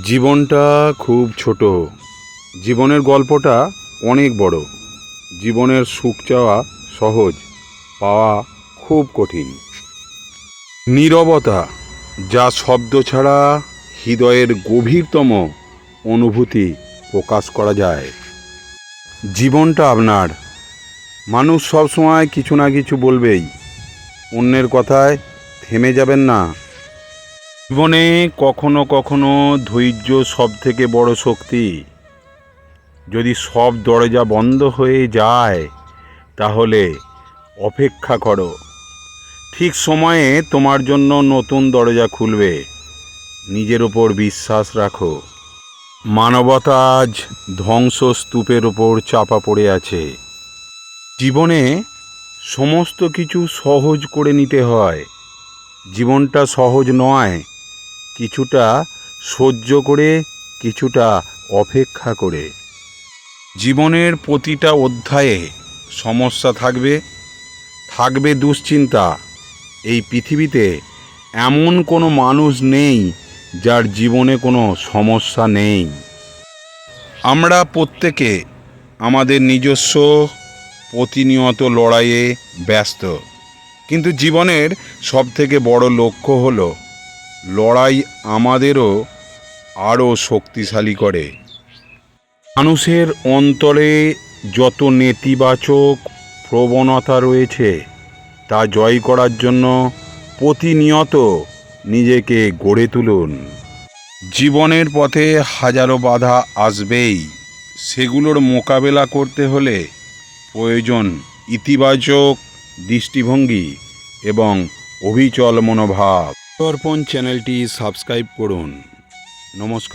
জীবনটা খুব ছোট। জীবনের গল্পটা অনেক বড়। জীবনের সুখ চাওয়া সহজ, পাওয়া খুব কঠিন। নীরবতা, যা শব্দ ছাড়া হৃদয়ের গভীরতম অনুভূতি প্রকাশ করা যায়। জীবনটা আপনার। মানুষ সবসময় কিছু না কিছু বলবেই। অন্যের কথায় থেমে যাবেন না। জীবনে কখনো কখনো ধৈর্য সব থেকে বড় শক্তি। যদি সব দরজা বন্ধ হয়ে যায়, তাহলে অপেক্ষা করো। ঠিক সময়ে তোমার জন্য নতুন দরজা খুলবে। নিজের ওপর বিশ্বাস রাখো। মানবতা আজ ধ্বংসস্তূপের ওপর চাপা পড়ে আছে। জীবনে সমস্ত কিছু সহজ করে নিতে হয়। জীবনটা সহজ নয় কিছুটা সহ্য করে, কিছুটা অপেক্ষা করে। জীবনের প্রতিটা অধ্যায়ে সমস্যা থাকবে থাকবে দুশ্চিন্তা। এই পৃথিবীতে এমন কোনো মানুষ নেই যার জীবনে কোনো সমস্যা নেই। আমরা প্রত্যেকে আমাদের নিজস্ব প্রতিনিয়ত লড়াইয়ে ব্যস্ত। কিন্তু জীবনের সবথেকে বড় লক্ষ্য হলো লড়াই আমাদেরও আরও শক্তিশালী করে। মানুষের অন্তরে যত নেতিবাচক প্রবণতা রয়েছে, তা জয় করার জন্য প্রতিনিয়ত নিজেকে গড়ে তুলুন। জীবনের পথে হাজারো বাধা আসবেই। সেগুলোর মোকাবেলা করতে হলে প্রয়োজন ইতিবাচক দৃষ্টিভঙ্গি এবং অবিচল মনোভাব। দর্পণ চ্যানেলটি সাবস্ক্রাইব করুন। নমস্কার।